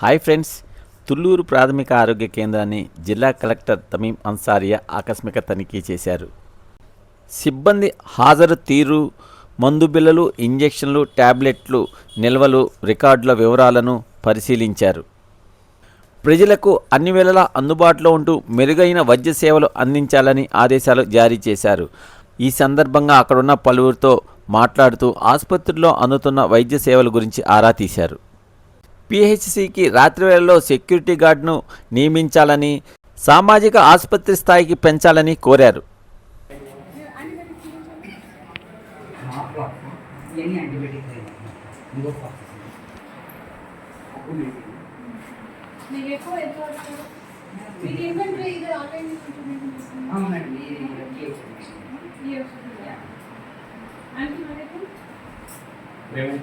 Hi friends. Thullur ప్రాథమిక ఆరోగ్య కేంద్రాన్ని జిల్లా కలెక్టర్ తమీం అన్సారియా ఆకస్మిక తనిఖీ చేశారు. సిబ్బంది హాజరు తీరు మందు బిల్లలు ఇంజెక్షన్లు ట్యాబ్లెట్లు నిల్వలు రికార్డుల వివరాలను పరిశీలించారు. ప్రజలకు అన్ని వేళలా అందుబాటులో ఉంటూ మెరుగైన వైద్య సేవలు అందించాలని ఆదేశాలు జారీ చేశారు. ఈ సందర్భంగా అక్కడున్న పలువురితో మాట్లాడుతూ ఆసుపత్రిలో అందుతున్న వైద్య సేవల గురించి ఆరా తీశారు. పిహెచ్సికి రాత్రి వేళల్లో సెక్యూరిటీ గార్డును నియమించాలని సామాజిక ఆసుపత్రి స్థాయికి పెంచాలని కోరారు మేము